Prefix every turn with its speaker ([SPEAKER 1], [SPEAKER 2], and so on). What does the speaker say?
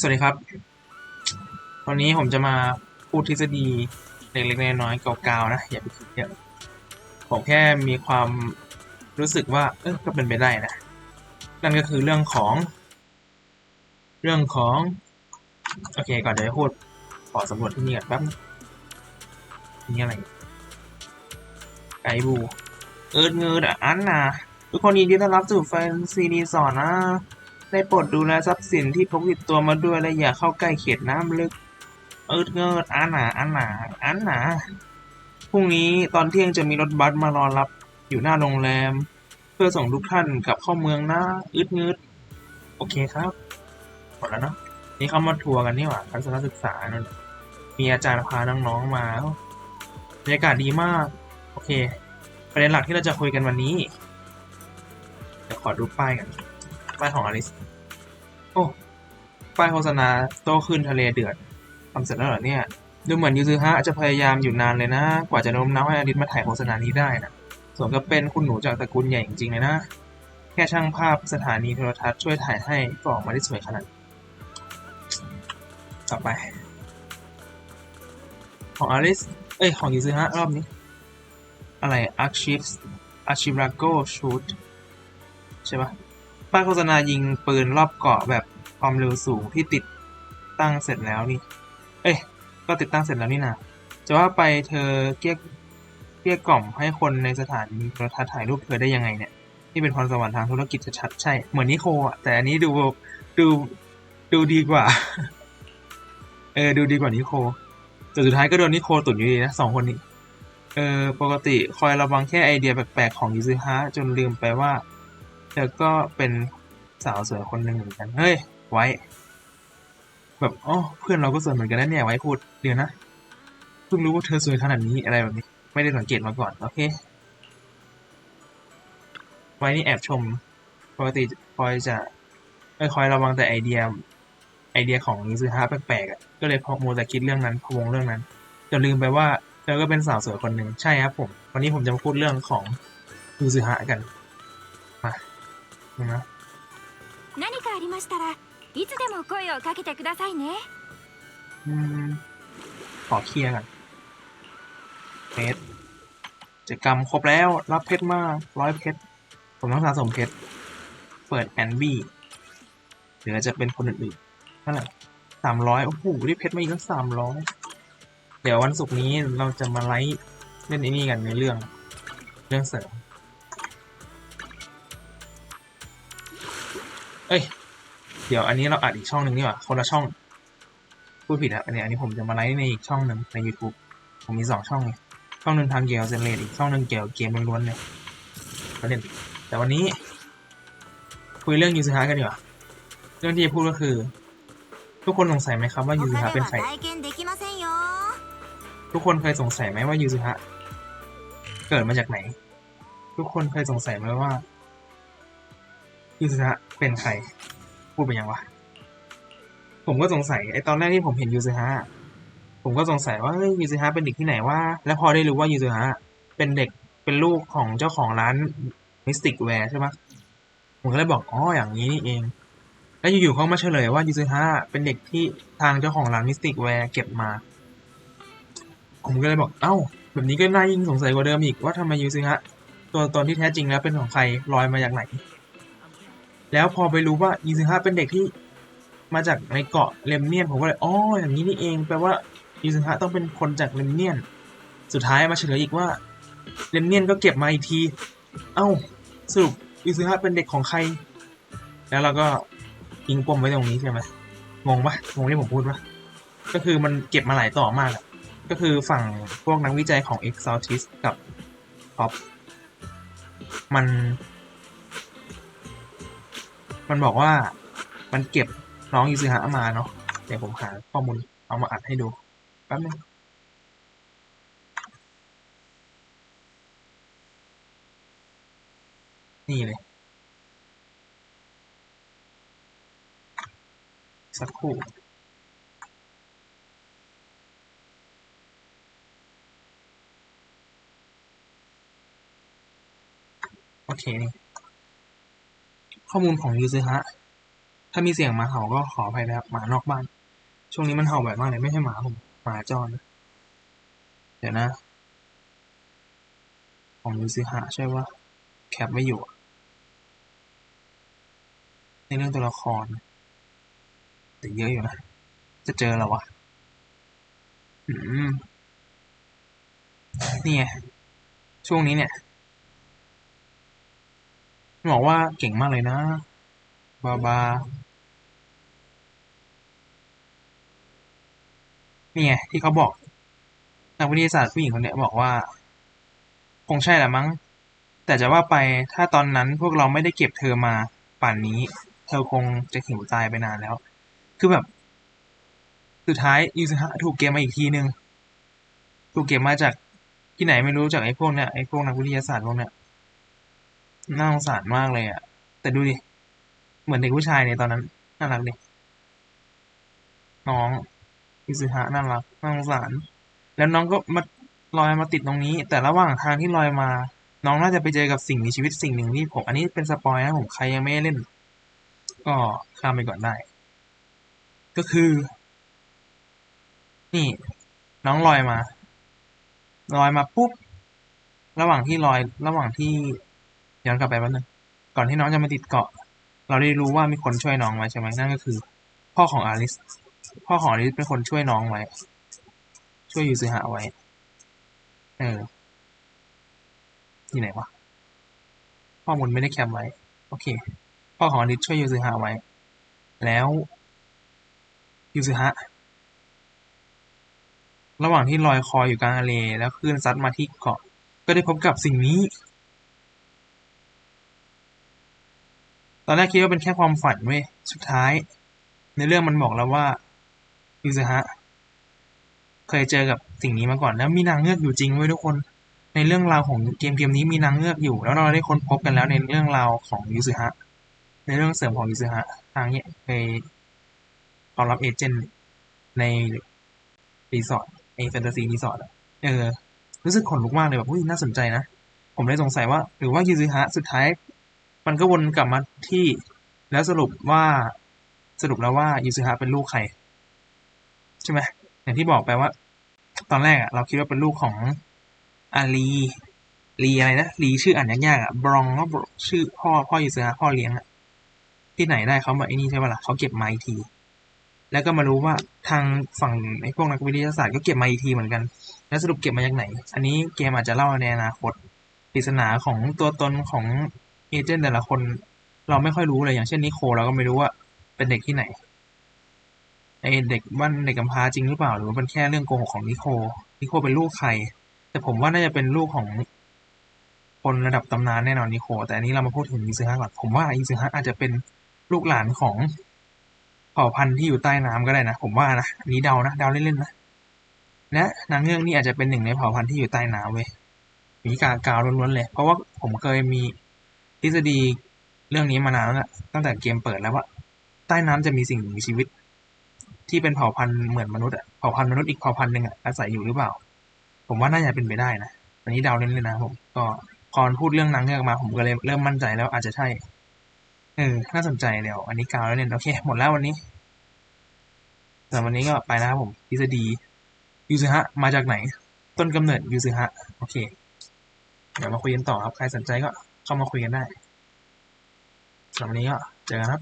[SPEAKER 1] สวัสดีครับ วันนี้ผมจะมาพูดทฤษฎีเล็กๆน้อยๆเก่าๆนะ อย่าไปคิดเยอะ ผมแค่มีความรู้สึกว่า เออก็เป็นไปได้นะ นั่นก็คือเรื่องของ เรื่องของ โอเค ก่อนเดี๋ยวจะพูด ขอสำรวจที่นี่ก่อนแป๊บนี่อะไร ไกบู เอิร์ดเงิร์ดอันนะทุกคนยินดีต้อนรับสู่แฟนซีรีสอนนะ ได้โปรดดูแลทรัพย์สินที่พกติดตัวมาด้วยและอย่าเข้าใกล้เขตน้ำลึก เอิดเงิดอันหนาอันหนาอันหนาพรุ่งนี้ตอนเที่ยงจะมีรถบัสมารอรับอยู่หน้าโรงแรม เพื่อส่งทุกท่านกลับเข้าเมืองนะอึดเงิดโอเคครับหมดแล้วเนาะนี่เขามาทัวร์กันนี่หว่าทัศนศึกษานั่นมีอาจารย์พาน้องๆมาบรรยากาศดีมาก โอเค ประเด็นหลักที่เราจะคุยกันวันนี้เดี๋ยวขอดูป้ายกัน ป้ายของอลิส โอ้ ป้ายโฆษณาโตขึ้นทะเลเดือดทำเสร็จแล้วเหรอเนี่ย ดูเหมือนยูซึฮะจะพยายามอยู่นานเลยนะ กว่าจะโน้มน้าวให้อลิสมาถ่ายโฆษณานี้ได้นะส่วนก็เป็นคุณหนูจากตระกูลใหญ่จริงๆเลยนะ แค่ช่างภาพสถานีโทรทัศน์ช่วยถ่ายให้ก็ออกมาได้สวยขนาด ต่อไป ของอลิส เอ้ย ของยูซึฮะรอบนี้ อะไร Archives Archivago Shoot ใช่ปะ ป้ายโฆษณายิงปืนรอบเกาะแบบความเร็วสูงที่ติดตั้งเสร็จแล้วนี่ เอ้ย ก็ติดตั้งเสร็จแล้วนี่นะจะว่าไปเธอเกลี้ยเกลี้ยกล่อมให้คนในสถานีโทรทัศน์ถ่ายรูปเธอได้ยังไงเนี่ย นี่เป็นพรสวรรค์ทางธุรกิจชัดๆใช่ เหมือนนิโคอะ แต่อันนี้ดูดูดูดีกว่า เออ ดูดีกว่านิโค แต่สุดท้ายก็โดนนิโคตุ่นอยู่ดีนะสองคนนี้ เออ ปกติคอยระวังแค่ไอเดียแปลกๆของยูซึฮะจนลืมไปว่า เธอก็เป็นสาวสวยคนหนึ่งเหมือนกัน เฮ้ย ไว้ แบบอ๋อเพื่อนเราก็สวยเหมือนกันนะเนี่ย ไว้พูด เดี๋ยวนะ เพิ่งรู้ว่าเธอสวยขนาดนี้อะไรแบบนี้ ไม่ได้สังเกตมาก่อน โอเค ไว้นี่แอบชม ปกติคอยจะไม่คอยระวังแต่ไอเดีย ไอเดียของนิซึฮะแปลกๆอะ ก็เลยพอมัวแต่คิดเรื่องนั้นพวงเรื่องนั้นจนลืมไปว่าเธอก็เป็นสาวสวยคนหนึ่ง ใช่ครับผม วันนี้ผมจะมาพูดเรื่องของนิซึฮะกัน นะ
[SPEAKER 2] 何かありましたらいつでも声をかけてくださいね
[SPEAKER 1] อืมขอเคลียร์กันเพชรกิจกรรมครบแล้ว รับเพชรมากร้อยเพชร ผมต้องสะสมเพชร เปิดแอนบี้หรือจะเป็นคนอื่นๆเท่าไหร่สามร้อยโอ้โหได้เพชรมาอีกตั้งสามร้อยเดี๋ยววันศุกร์นี้เราจะมาไลฟ์เล่นไอ้นี่กันในเรื่อง เรื่องเสริม เอ้ย เดี๋ยวอันนี้เราอัดอีกช่องหนึ่งนี่หว่าคนละช่อง พูดผิดอะอันนี้อันนี้ผมจะมาไลฟ์ในอีกช่องหนึ่งใน YouTube ผมมีสองช่องเลยช่องหนึ่งทำเกียวเซนเลตอีกช่องหนึ่งเกี่ยวเกมล้วนๆเลยประเด็นแต่วันนี้ คุยเรื่องยูซิฮะกันดีกว่าเรื่องที่จะพูดก็คือ ทุกคนสงสัยไหมครับว่ายูซิฮะเป็นใครทุกคนเคยสงสัยไหมว่ายูซิฮะเกิดมาจากไหน ทุกคนเคยสงสัยไหมว่า ยูซิฮะเป็นใคร พูดไปยังวะ ผมก็สงสัยไอตอนแรกที่ผมเห็นยูซิฮะผมก็สงสัยว่าเฮ้ยยูซิฮะเป็นเด็กที่ไหนว่าแล้วพอได้รู้ว่ายูซิฮะเป็นเด็กเป็นลูกของเจ้าของร้านมิสติกแวร์ใช่ปะผมก็เลยบอกอ๋ออย่างนี้นี่เอง แล้วอยู่ๆเขามาเฉลยว่ายูซิฮะเป็นเด็กที่ทางเจ้าของร้านมิสติกแวร์เก็บมา ผมก็เลยบอกเอ้า แบบนี้ก็น่ายิ่งสงสัยกว่าเดิมอีกว่าทำไมยูซิฮะตัวตนที่แท้จริงแล้วเป็นของใครลอยมาจากไหน แล้วพอไปรู้ว่ายูซิฮะเป็นเด็กที่มาจากในเกาะเลมเนียนผมก็เลยอ๋ออย่างนี้นี่เองแปลว่ายูซิฮะต้องเป็นคนจากเลมเนียน สุดท้ายมาเฉลยอีกว่าเลมเนียนก็เก็บมาอีกที เอ้าสรุปยูซิฮะเป็นเด็กของใคร แล้วเราก็ยิงปมไว้ตรงนี้ใช่ไหมงงปะงงที่ผมพูดปะก็คือมันเก็บมาหลายต่อมากอะก็คือฝั่งพวกนักวิจัยของ e x a l t i s กับ Pop มัน มันบอกว่ามันเก็บน้องยูซึฮะมาเนาะเดี๋ยวผมหาข้อมูลเอามาอัดให้ดูแป๊บนึงนี่เลย สักครู่โอเคนี่ ข้อมูลของยูซึฮะ ถ้ามีเสียงหมาเห่าก็ขออภัยนะครับ หมานอกบ้าน ช่วงนี้มันเห่าบ่อยมากเลยไม่ใช่หมาผม หมาจร เดี๋ยวนะ ของยูซิฮะใช่ว่าแคปไม่อยู่ ในเรื่องตัวละครแต่เยอะอยู่นะ จะเจอแล้ววะอืมนี่ไงช่วงนี้เนี่ย บอกว่าเก่งมากเลยนะ บาบา นี่ไงที่เขาบอก นักวิทยาศาสตร์ผู้หญิงคนเนี้ยบอกว่า คงใช่แหละมั้ง แต่จะว่าไปถ้าตอนนั้นพวกเราไม่ได้เก็บเธอมาป่านนี้ เธอคงจะหิวตายไปนานแล้ว คือแบบ สุดท้ายยูซฮะถูกเก็บมาอีกทีนึง ถูกเก็บมาจากที่ไหนไม่รู้จากไอ้พวกเนี้ยไอ้พวกนักวิทยาศาสตร์พวกเนี้ย น่าสงสารมากเลยอะแต่ดูดิ เหมือนเด็กผู้ชายในตอนนั้น น่ารักดิน้องยูซฮะน่ารักน่าสงสาร แล้วน้องก็มาลอยมาติดตรงนี้ แต่ระหว่างทางที่ลอยมา น้องน่าจะไปเจอกับสิ่งมีชีวิตสิ่งหนึ่งที่ผมอันนี้เป็นสปอยนะผมใครยังไม่ได้เล่น ก็ข้ามไปก่อนได้ ก็คือ นี่ น้องลอยมา ลอยมาปุ๊บ ระหว่างที่ลอย ระหว่างที่ ย้อนกลับไปแป๊บนึงก่อนที่น้องจะมาติดเกาะ เราได้รู้ว่ามีคนช่วยน้องไว้ใช่ไหมนั่นก็คือ พ่อของอาริส พ่อของอาริสเป็นคนช่วยน้องไว้ ช่วยยูซึฮะไว้ เออที่ไหนวะข้อมูลไม่ได้แคปไว้ โอเค พ่อของอาริสช่วยยูซึฮะไว้ แล้วยูซึฮะระหว่างที่ลอยคออยู่กลางทะเลแล้วคลื่นซัดมาที่เกาะ ก็ได้พบกับสิ่งนี้ ตอนแรกคิดว่าเป็นแค่ความฝันเว้ย สุดท้าย ในเรื่องมันบอกแล้วว่ายูซฮะเคยเจอกับสิ่งนี้มาก่อนแล้วมีนางเงือกอยู่จริงเว้ยทุกคน ในเรื่องราวของเกมเกมนี้มีนางเงือกอยู่ แล้วเราได้ค้นพบกันแล้วในเรื่องราวของยูซฮะในเรื่องเสริมของยูซฮะทางเนี้ยเคยเขารับเอเจนต์ในรีสอร์ทไอแฟนตาซีรีสอร์ทเออรู้สึกขนลุกมากเลยแบบอุ้ยน่าสนใจนะ ผมเลยสงสัยว่า หรือว่ายูซึฮะสุดท้าย มันก็วนกลับมาที่แล้วสรุปว่าสรุปแล้วว่ายูซึฮะเป็นลูกใคร ใช่ไหมอย่างที่บอกไปว่า ตอนแรกอะเราคิดว่าเป็นลูกของอาลีลีอะไรนะลีชื่ออ่านยากๆอะบรองก็ชื่อพ่อพ่อยูซึฮะพ่อเลี้ยงอะที่ไหนได้เขามาไอ้นี่ใช่ปะล่ะเขาเก็บมาอีกที แล้วก็มารู้ว่าทางฝั่งไอ้พวกนักวิทยาศาสตร์ก็เก็บมาอีกทีเหมือนกัน แล้วสรุปเก็บมาจากไหน อันนี้เกมอาจจะเล่าในอนาคตปริศนาของตัวตนของ เอเจนต์แต่ละคนเราไม่ค่อยรู้เลยอย่างเช่นนิโคเราก็ไม่รู้ว่าเป็นเด็กที่ไหนไอเด็กบ้านเด็กกำพร้าจริงหรือเปล่าหรือว่าเป็นแค่เรื่องโกหกของนิโคนิโคเป็นลูกใคร แต่ผมว่าน่าจะเป็นลูกของคนระดับตำนานแน่นอนนิโค แต่อันนี้เรามาพูดถึงอิซึฮะก่อนผมว่าอิซึฮะอาจจะเป็นลูกหลานของเผ่าพันธุ์ที่อยู่ใต้น้ำก็ได้นะ ผมว่านะนนี้เดานะเดาเล่นๆนะและนางเงือกนี่อาจจะเป็นหนึ่งในเผ่าพันธุ์ที่อยู่ใต้น้ำเว้ยมีกากาวล้วนๆเลย เพราะว่าผมเคยมี ทฤษฎีเรื่องนี้มานานแล้วแหละตั้งแต่เกมเปิดแล้วว่า ใต้น้ำจะมีสิ่งมีชีวิต ที่เป็นเผ่าพันธุ์เหมือนมนุษย์อะเผ่าพันธุ์มนุษย์อีกเผ่าพันธุ์หนึ่งอะอาศัยอยู่หรือเปล่า ผมว่าน่าจะเป็นไปได้นะอันนี้เดาเล่นเลยนะผมก็พอพูดเรื่องนางเงือกมาผมก็เลยเริ่มมั่นใจแล้วอาจจะใช่เออน่าสนใจเดี๋ยวอันนี้กาวแล้วเนี่ยโอเค หมดแล้ววันนี้สำหรับวันนี้ก็ไปนะครับผมทฤษฎียูซึฮะมาจากไหน ต้นกำเนิดยูซึฮะโอเค เดี๋ยวมาคุยกันต่อครับ ใครสนใจก็ เข้ามาคุยกันได้สำหรับวันนี้ก็เจอกันครับ